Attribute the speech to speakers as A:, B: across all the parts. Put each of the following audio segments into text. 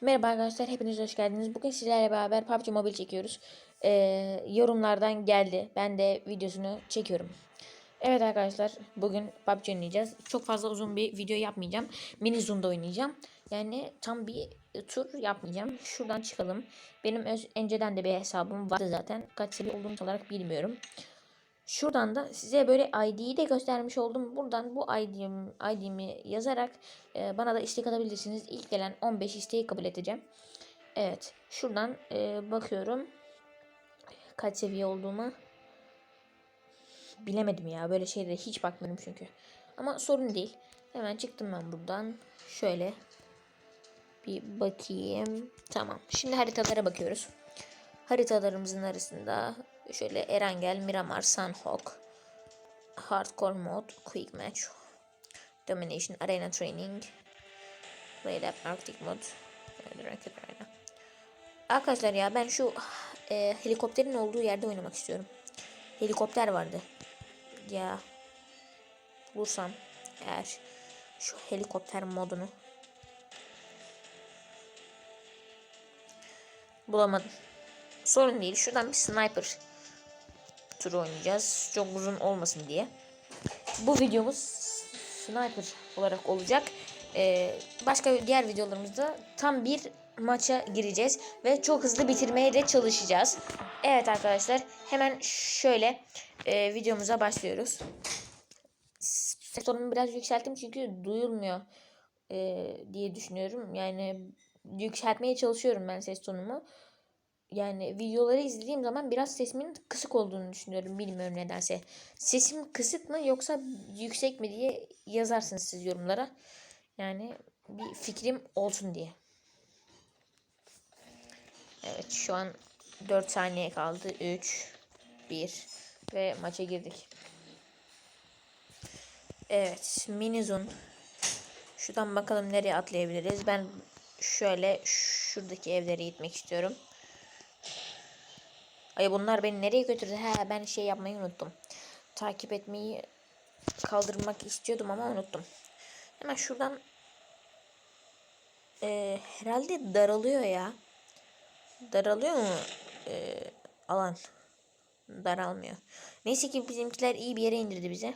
A: Merhaba arkadaşlar, hepiniz hoş geldiniz. Bugün sizlerle beraber PUBG Mobile çekiyoruz. Ee, yorumlardan geldi. Ben de videosunu çekiyorum. Evet arkadaşlar, bugün PUBG oynayacağız. Çok fazla uzun bir video yapmayacağım. Mini zoom'da oynayacağım. Yani tam bir tur yapmayacağım. Şuradan çıkalım. Benim önceden de bir hesabım vardı zaten. Kaç seviye olduğunu olarak bilmiyorum. Şuradan da size böyle ID'yi de göstermiş oldum. Buradan bu ID'mi yazarak e, bana da istek atabilirsiniz. İlk gelen 15 isteği kabul edeceğim. Evet. Şuradan e, bakıyorum. Kaç seviye olduğuma. Bilemedim ya. Böyle şeylere hiç bakmadım çünkü. Ama sorun değil. Hemen çıktım ben buradan. Şöyle bir bakayım. Tamam. Şimdi haritalara bakıyoruz. Haritalarımızın arasında şöyle Erangel, Miramar, Sunhawk, Hardcore Mode, Quick Match, Domination, Arena Training, Raid Up, Arctic Mode, Ranked Arena. Arkadaşlar ya ben şu e, helikopterin olduğu yerde oynamak istiyorum. Helikopter vardı. Ya bulursam eğer şu helikopter modunu bulamadım. Sorun değil. Şuradan bir sniper turu oynayacağız. Çok uzun olmasın diye. Bu videomuz sniper olarak olacak. Ee, başka diğer videolarımızda tam bir maça gireceğiz ve çok hızlı bitirmeye de çalışacağız. Evet arkadaşlar hemen şöyle e, videomuza başlıyoruz. Ses tonumu biraz yükselttim çünkü duyulmuyor e, diye düşünüyorum. Yani yükseltmeye çalışıyorum ben ses tonumu yani videoları izlediğim zaman biraz sesimin kısık olduğunu düşünüyorum. Bilmiyorum nedense. Sesim kısık mı yoksa yüksek mi diye yazarsınız siz yorumlara. Yani bir fikrim olsun diye. Evet şu an 4 saniye kaldı. 3 1 ve maça girdik. Evet Minizun. Şuradan bakalım nereye atlayabiliriz. Ben şöyle şuradaki evlere gitmek istiyorum. Ay bunlar beni nereye götürdü? He ben şey yapmayı unuttum. Takip etmeyi kaldırmak istiyordum ama unuttum. Hemen şuradan ee, herhalde daralıyor ya. Daralıyor mu ee, alan? Daralmıyor. Neyse ki bizimkiler iyi bir yere indirdi bize.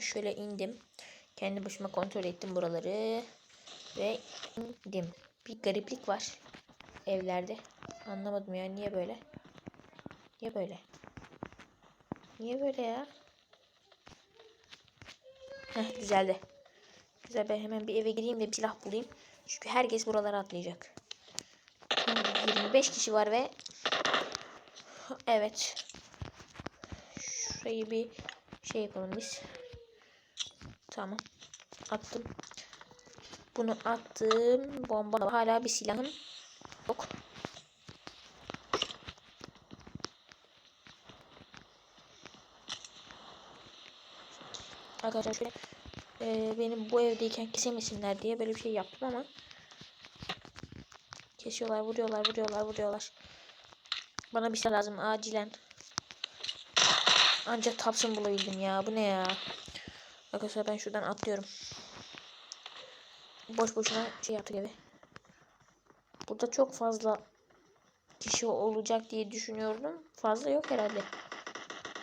A: Şöyle indim. Kendi başıma kontrol ettim buraları. Ve indim. Bir gariplik var evlerde. Anlamadım ya niye böyle. Niye böyle? Niye böyle ya? Heh düzeldi. Güzel ben hemen bir eve gireyim de bir silah bulayım. Çünkü herkes buralara atlayacak. 25 kişi var ve evet. Şurayı bir şey yapalım biz. Tamam. Attım. Bunu attım. Bomba hala bir silahım yok. Arkadaşlar şöyle e, benim bu evdeyken kesemesinler diye böyle bir şey yaptım ama kesiyorlar, vuruyorlar, vuruyorlar, vuruyorlar. Bana bir şey lazım acilen. Ancak Thompson bulabildim ya. Bu ne ya? Arkadaşlar ben şuradan atlıyorum. Boş boşuna şey yaptık evi. Burada çok fazla kişi olacak diye düşünüyordum. Fazla yok herhalde.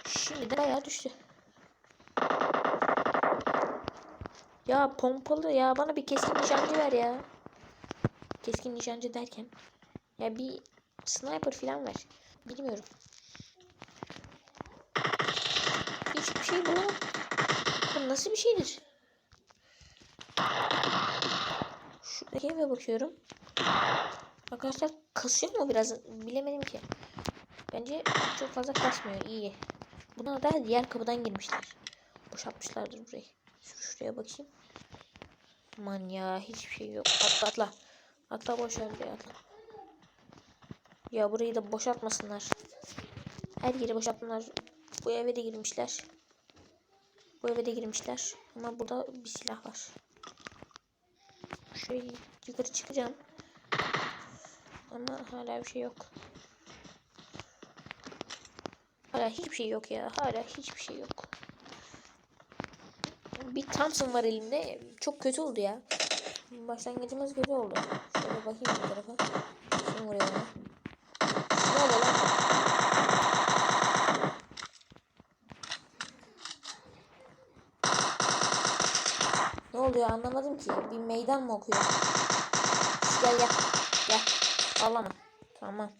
A: Şimdi de bayağı düştü. Ya pompalı ya bana bir keskin nişancı ver ya. Keskin nişancı derken ya bir sniper falan ver. Bilmiyorum. Hiçbir şey bulamadım. Bu nasıl bir şeydir? Şuradaki eve bakıyorum. Arkadaşlar kasıyor mu biraz bilemedim ki. Bence çok fazla kasmıyor iyi. Buna da diğer kapıdan girmişler. Boşaltmışlardır burayı. Şuraya bakayım. Aman ya hiçbir şey yok. Atla atla. Atla boş ver buraya atla. Ya burayı da boşaltmasınlar. Her yeri boşalttılar. Bu eve de girmişler. Bu eve de girmişler. Ama burada bir silah var. Şöyle yukarı çıkacağım. Ama hala bir şey yok. Hala hiçbir şey yok ya. Hala hiçbir şey yok bir Thompson var elimde. Çok kötü oldu ya. Başlangıcımız kötü oldu. Şöyle bakayım bu tarafa. Vuruyor bana? Ne oluyor lan? Ne oluyor anlamadım ki. Bir meydan mı okuyor? Gel gel. Gel. Ağlama. Tamam.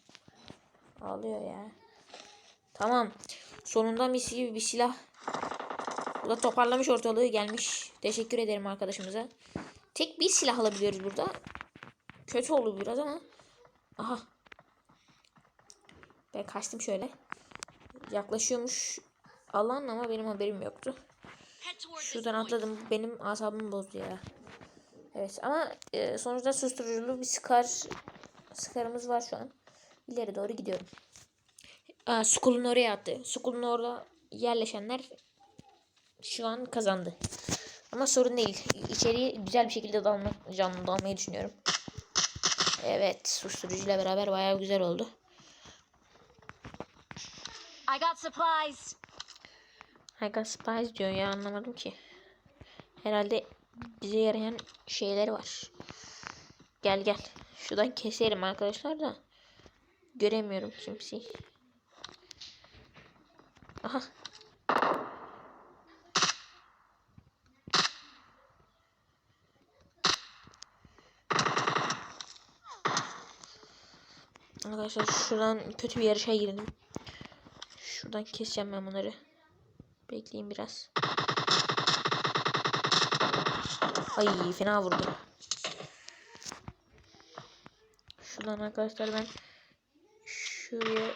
A: Ağlıyor ya. Tamam. Sonunda mis gibi bir silah. Bu da toparlamış ortalığı gelmiş. Teşekkür ederim arkadaşımıza. Tek bir silah alabiliyoruz burada. Kötü oldu biraz ama. Aha. Ben kaçtım şöyle. Yaklaşıyormuş alan ama benim haberim yoktu. Şuradan atladım. Benim asabımı bozdu ya. Evet ama e, sonuçta susturuculu bir skar skarımız var şu an. İleri doğru gidiyorum. Aa, Skull'un oraya attı. Skull'un orada yerleşenler şu an kazandı. Ama sorun değil. İçeriye güzel bir şekilde dalma, canlı dalmayı düşünüyorum. Evet, susturucuyla beraber bayağı güzel oldu.
B: I got supplies.
A: I got spies diyor ya anlamadım ki. Herhalde bize yarayan şeyleri var. Gel gel. Şuradan keserim arkadaşlar da. Göremiyorum kimseyi. Aha. Arkadaşlar şuradan kötü bir yarışa girdim. Şuradan keseceğim ben bunları. Bekleyin biraz. Ay fena vurdu. Şuradan arkadaşlar ben şuraya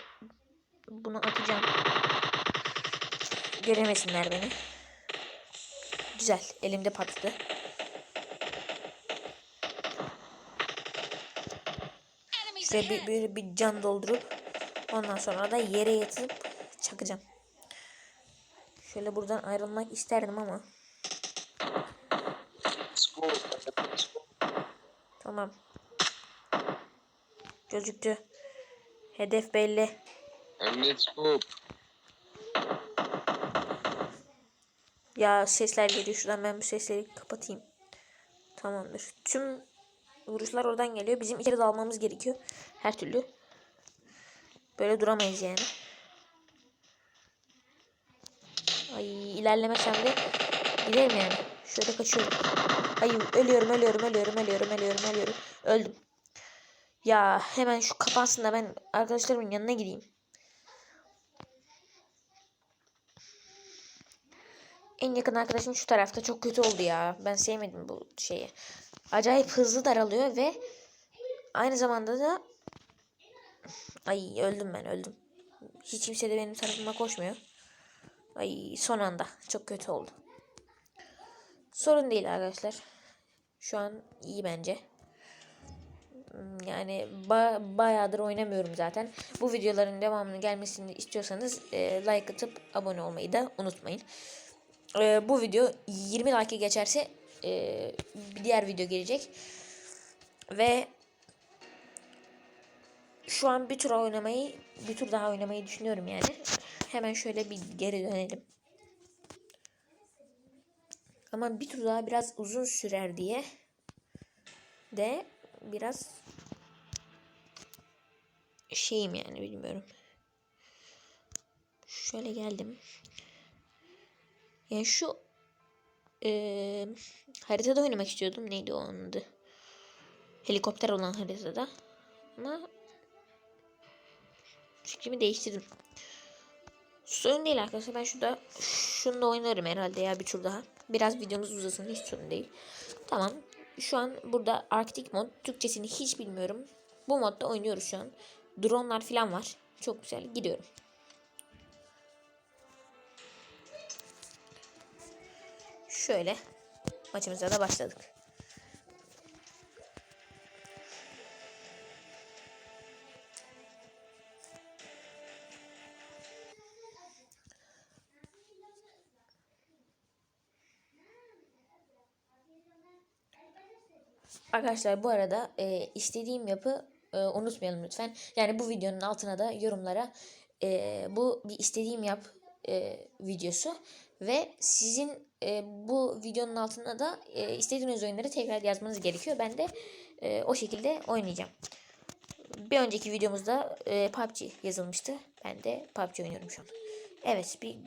A: bunu atacağım. Göremesinler beni. Güzel. Elimde patladı. Şuraya bir, bir, bir can doldurup ondan sonra da yere yatıp çakacağım. Şöyle buradan ayrılmak isterdim ama. Tamam. Gözüktü. Hedef belli.
C: Emniyet scope.
A: Ya sesler geliyor. Şuradan ben bu sesleri kapatayım. Tamamdır. Tüm vuruşlar oradan geliyor. Bizim içeri dalmamız gerekiyor. Her türlü. Böyle duramayız yani. Ay ilerlemesem de giderim yani. Şöyle kaçıyorum. Ay ölüyorum ölüyorum ölüyorum ölüyorum ölüyorum ölüyorum. Öldüm. Ya hemen şu kapansın da ben arkadaşlarımın yanına gideyim. En yakın arkadaşım şu tarafta çok kötü oldu ya. Ben sevmedim bu şeyi. Acayip hızlı daralıyor ve aynı zamanda da ay öldüm ben öldüm. Hiç kimse de benim tarafıma koşmuyor. Ay son anda çok kötü oldu. Sorun değil arkadaşlar. Şu an iyi bence. Hmm, Yani ba- bayağıdır oynamıyorum zaten. Bu videoların devamının gelmesini istiyorsanız e, like atıp abone olmayı da unutmayın. E, bu video 20 like geçerse e, bir diğer video gelecek. Ve şu an bir tur oynamayı, bir tur daha oynamayı düşünüyorum yani. Hemen şöyle bir geri dönelim. Ama bir tur daha biraz uzun sürer diye de biraz şeyim yani bilmiyorum. Şöyle geldim. Yani şu eee, haritada oynamak istiyordum. Neydi onun adı? Helikopter olan haritada. Ama fikrimi değiştirdim. Sorun değil arkadaşlar. Ben şurada şunu da oynarım herhalde ya bir tur daha. Biraz videomuz uzasın hiç sorun değil. Tamam. Şu an burada Arctic mod. Türkçesini hiç bilmiyorum. Bu modda oynuyoruz şu an. Dronlar falan var. Çok güzel. Gidiyorum. Şöyle maçımıza da başladık. Arkadaşlar bu arada e, istediğim yapı e, unutmayalım lütfen. Yani bu videonun altına da yorumlara e, bu bir istediğim yap e, videosu ve sizin e, bu videonun altına da e, istediğiniz oyunları tekrar yazmanız gerekiyor. Ben de e, o şekilde oynayacağım. Bir önceki videomuzda e, PUBG yazılmıştı. Ben de PUBG oynuyorum şu an. Evet bir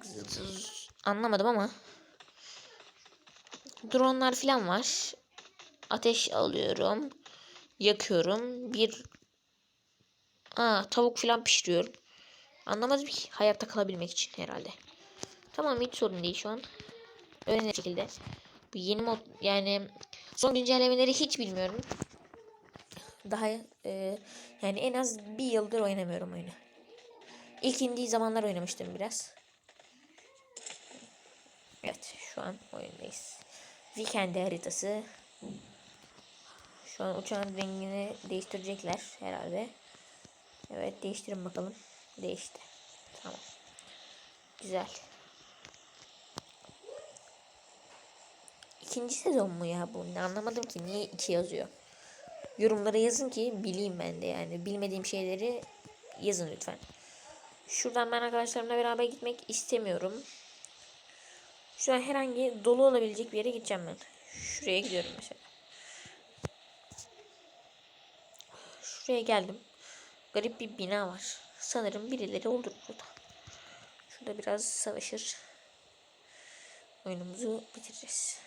A: anlamadım ama dronlar falan var. Ateş alıyorum. Yakıyorum. Bir Aa, tavuk falan pişiriyorum. Anlamadım ki hayatta kalabilmek için herhalde. Tamam hiç sorun değil şu an. Öyle şekilde. Bu yeni mod yani son güncellemeleri hiç bilmiyorum. Daha e, yani en az bir yıldır oynamıyorum oyunu. İlk indiği zamanlar oynamıştım biraz. Evet şu an oyundayız. Weekend haritası. Şu an uçağın rengini değiştirecekler herhalde. Evet değiştirin bakalım. Değişti. Tamam. Güzel. İkinci sezon mu ya bu? Ne anlamadım ki. Niye iki yazıyor? Yorumlara yazın ki bileyim ben de yani. Bilmediğim şeyleri yazın lütfen. Şuradan ben arkadaşlarımla beraber gitmek istemiyorum. Şu an herhangi dolu olabilecek bir yere gideceğim ben. Şuraya gidiyorum mesela. Şuraya geldim. Garip bir bina var. Sanırım birileri olur burada. Şurada biraz savaşır. Oyunumuzu bitireceğiz.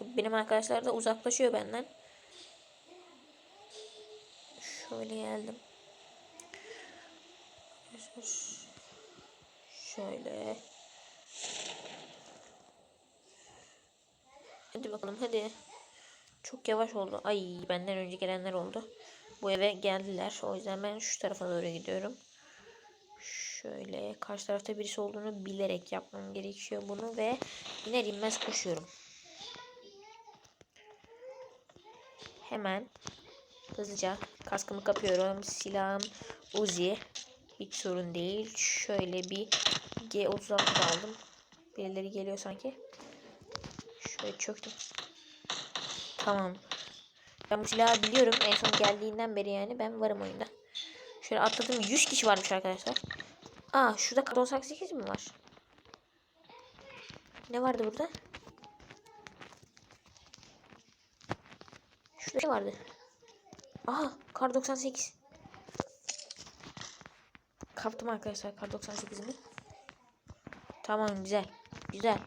A: Benim arkadaşlar da uzaklaşıyor benden. Şöyle geldim. Şöyle. Hadi bakalım hadi. Çok yavaş oldu. Ay benden önce gelenler oldu. Bu eve geldiler. O yüzden ben şu tarafa doğru gidiyorum. Şöyle karşı tarafta birisi olduğunu bilerek yapmam gerekiyor bunu ve iner inmez koşuyorum. Hemen hızlıca kaskımı kapıyorum. Silahım Uzi. Hiç sorun değil. Şöyle bir G36 da aldım. Birileri geliyor sanki. Şöyle çöktüm. Tamam. Ben bu silahı biliyorum. En son geldiğinden beri yani ben varım oyunda. Şöyle atladım. 100 kişi varmış arkadaşlar. Aa şurada kar 98 mi var? Ne vardı burada? Şurada şey vardı. Aha kar 98. Kaptım arkadaşlar kar 98'imi. Tamam güzel. Güzel.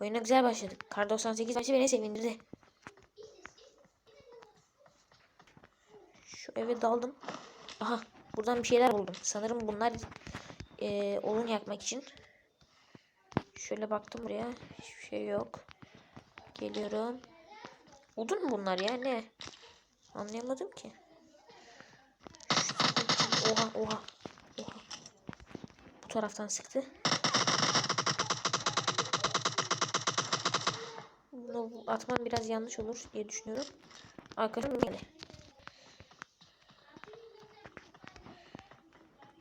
A: Oyuna güzel başladık. Kar 98 maçı beni sevindirdi. Şu eve daldım. Aha buradan bir şeyler buldum. Sanırım bunlar e, odun yakmak için. Şöyle baktım buraya. Hiçbir şey yok. Geliyorum. Odun mu bunlar ya ne? Anlayamadım ki. Oha oha. Oha. Bu taraftan sıktı. Bunu atmam biraz yanlış olur diye düşünüyorum. Arkadaşım geldi.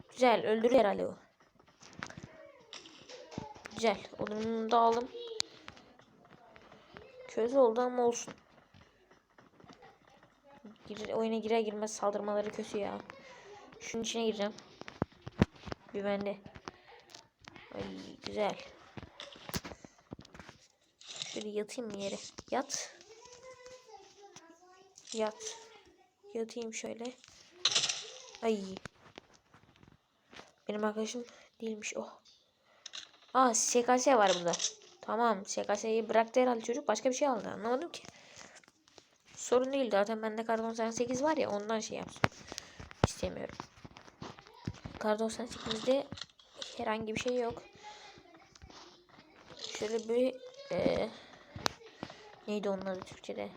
A: Güzel öldürür herhalde o. Güzel. Odunu da aldım. Kötü oldu ama olsun. Gir, oyuna girer girmez saldırmaları kötü ya. Şunun içine gireceğim. Güvende. Ay güzel. Şöyle yatayım mı yere? Yat. Yat. Yatayım şöyle. Ay. Benim arkadaşım değilmiş. Oh. Aa SKS var burada. Tamam SKS'yi bıraktı herhalde çocuk. Başka bir şey aldı. Anlamadım ki. Sorun değil. Zaten bende kar 98 var ya ondan şey yapsın. İstemiyorum. Kar 98'de herhangi bir şey yok. Şöyle bir e, neydi onun adı Türkçe'de?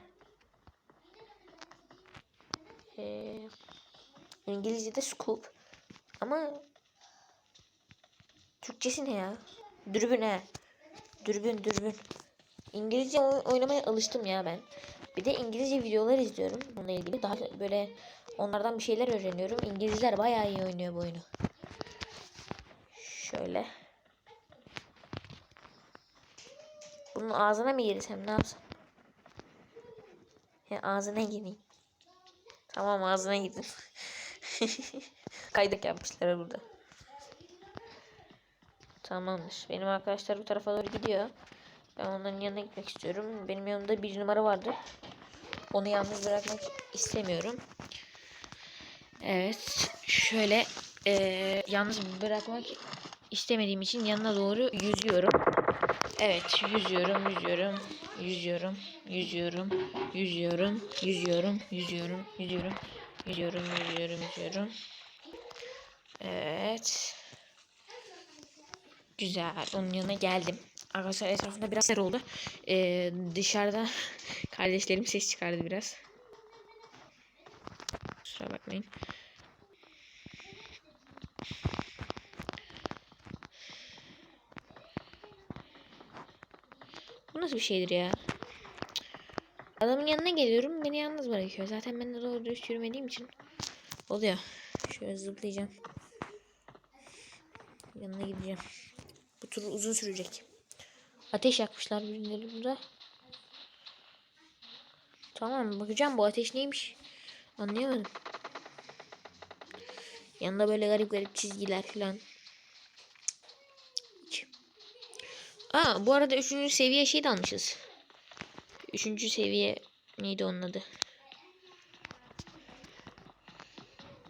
A: E, İngilizce'de scoop. Ama Türkçesi ne ya? Dürbün he. Dürbün dürbün. İngilizce oy- oynamaya alıştım ya ben. Bir de İngilizce videolar izliyorum bununla ilgili. Daha böyle onlardan bir şeyler öğreniyorum. İngilizler bayağı iyi oynuyor bu oyunu. Şöyle. Bunun ağzına mı girsem ne yapsam? Ya ağzına gireyim. Tamam ağzına gidin. Kaydık yapmışlar burada. Tamamdır. Benim arkadaşlar bu tarafa doğru gidiyor. Ben onların yanına gitmek istiyorum. Benim yanımda bir numara vardı. Onu yalnız bırakmak istemiyorum. Evet. Şöyle eee, yalnız bırakmak istemediğim için yanına doğru yüzüyorum. Evet, yüzüyorum, yüzüyorum, yüzüyorum, yüzüyorum, yüzüyorum, yüzüyorum, yüzüyorum, yüzüyorum, yüzüyorum, yüzüyorum, yüzüyorum. Evet. Güzel. Onun yanına geldim. Arkadaşlar etrafında biraz ser oldu. Ee, dışarıda kardeşlerim ses çıkardı biraz. Kusura bakmayın. Bu nasıl bir şeydir ya? Adamın yanına geliyorum beni yalnız bırakıyor. Zaten ben de doğru dürüst yürümediğim için oluyor. Şöyle zıplayacağım. Yanına gideceğim. Tur uzun sürecek. Ateş yakmışlar birileri burada. Tamam bakacağım bu ateş neymiş. Anlayamadım. Yanında böyle garip garip çizgiler falan. Aa bu arada üçüncü seviye şey de almışız. Üçüncü seviye neydi onun adı?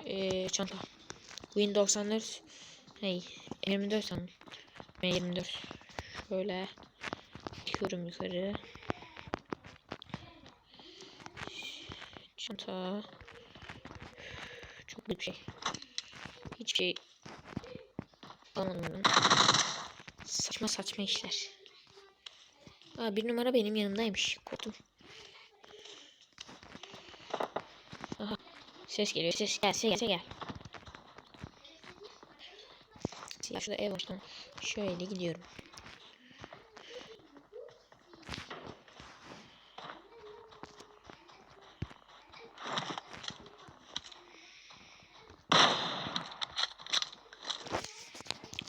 A: Ee, çanta. Win 94 Hey 24 sanırım. Ben 24. Şöyle çıkıyorum yukarı. Çanta. Çok büyük şey. Hiçbir şey almadım ben. Saçma saçma işler. Aa, bir numara benim yanımdaymış. Kodum. Aha. Ses geliyor. Ses gelse gelse gel. Ya şurada ev var. Şöyle gidiyorum.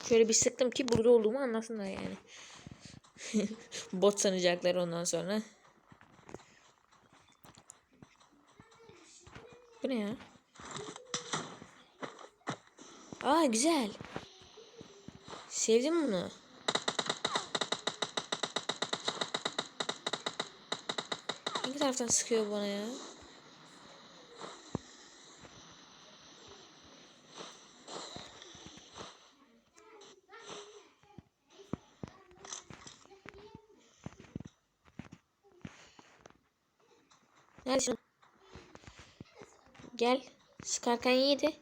A: Şöyle bir sıktım ki burada olduğumu anlasınlar yani. Bot sanacaklar ondan sonra. Bu ne ya? Aa güzel. Sevdim bunu. Hangi taraftan sıkıyor bana ya? Neredesin? Gel. Sıkarken yedi.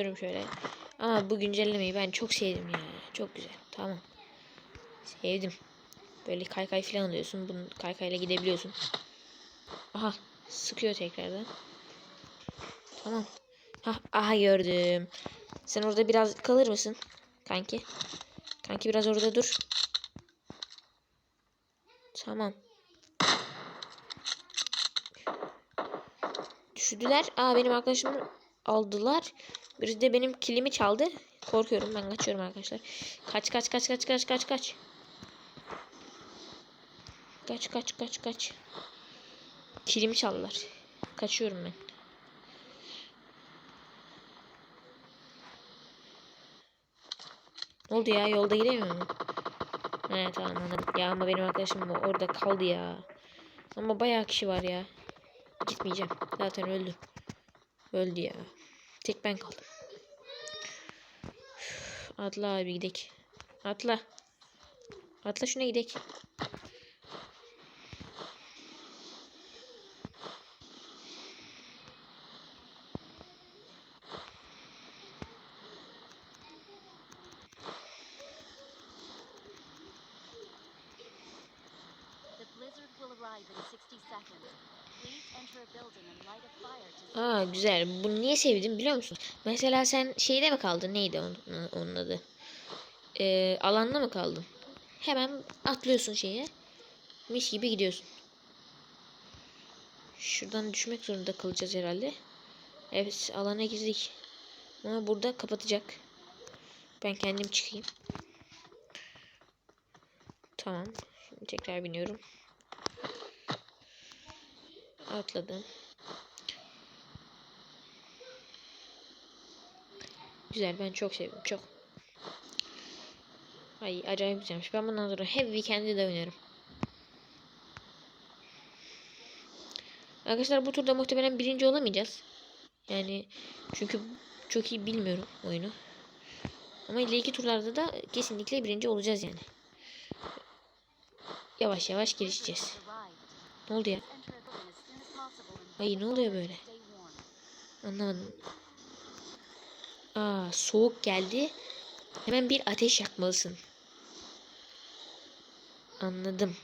A: Ya ben gidiyorum şöyle. Ama bu güncellemeyi ben çok sevdim ya. Çok güzel. Tamam. Sevdim. Böyle kaykay falan alıyorsun. Bunu kaykayla gidebiliyorsun. Aha. Sıkıyor tekrardan. Tamam. Ha, aha gördüm. Sen orada biraz kalır mısın? Kanki. Kanki biraz orada dur. Tamam. Düşürdüler. Aa benim arkadaşımı aldılar. Birisi de benim kilimi çaldı. Korkuyorum ben kaçıyorum arkadaşlar. Kaç kaç kaç kaç kaç kaç kaç. Kaç kaç kaç kaç. Kilimi çaldılar. Kaçıyorum ben. Ne oldu ya? Yolda gidemiyor mu? He tamam anladım. Ya ama benim arkadaşım orada kaldı ya. Ama bayağı kişi var ya. Gitmeyeceğim. Zaten öldü. Öldü ya. Tek ben kaldım. Atla abi gidek. Atla. Atla şuna gidek. Aa güzel. Bunu niye sevdim biliyor musun? Mesela sen şeyde mi kaldın? Neydi onun, onun adı? Ee, alanda mı kaldın? Hemen atlıyorsun şeye. Mis gibi gidiyorsun. Şuradan düşmek zorunda kalacağız herhalde. Evet alana girdik. Ama burada kapatacak. Ben kendim çıkayım. Tamam. Şimdi tekrar biniyorum. Atladım. Güzel ben çok sevdim çok. Ay acayip güzelmiş. Ben bundan sonra hep Weekend'i de oynarım. Arkadaşlar bu turda muhtemelen birinci olamayacağız. Yani çünkü çok iyi bilmiyorum oyunu. Ama ileriki turlarda da kesinlikle birinci olacağız yani. Yavaş yavaş gelişeceğiz. Ne oldu ya? Ay ne oluyor böyle? Anlamadım. Aa soğuk geldi. Hemen bir ateş yakmalısın. Anladım.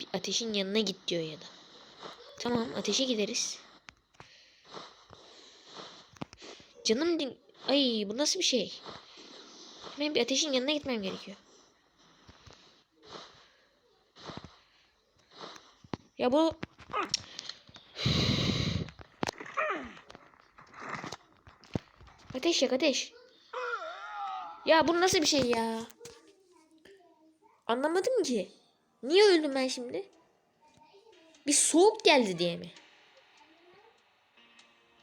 A: Bir ateşin yanına git diyor ya da. Tamam ateşe gideriz. Canım din... Ay bu nasıl bir şey? Hemen bir ateşin yanına gitmem gerekiyor. Ya bu... Ateş yak ateş. Ya bu nasıl bir şey ya? Anlamadım ki. Niye öldüm ben şimdi? Bir soğuk geldi diye mi?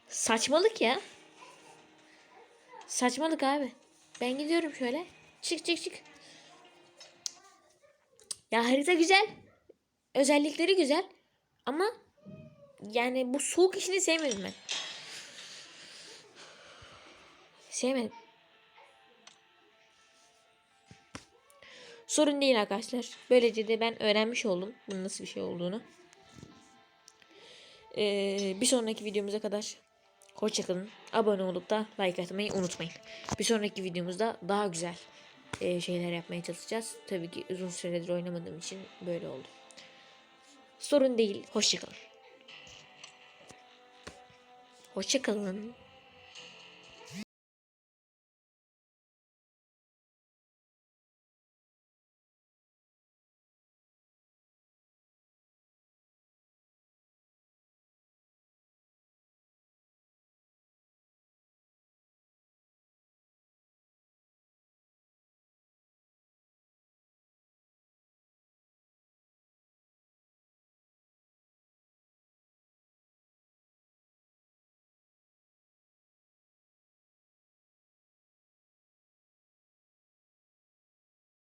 A: Saçmalık ya. Saçmalık abi. Ben gidiyorum şöyle. Çık çık çık. Ya harita güzel. Özellikleri güzel. Ama yani bu soğuk işini sevmedim ben. Sevmedim. Sorun değil arkadaşlar. Böylece de ben öğrenmiş oldum bunun nasıl bir şey olduğunu. Ee, bir sonraki videomuza kadar hoşçakalın. Abone olup da like atmayı unutmayın. Bir sonraki videomuzda daha güzel e, şeyler yapmaya çalışacağız. Tabii ki uzun süredir oynamadığım için böyle oldu. Sorun değil. Hoşçakalın. Hoşçakalın.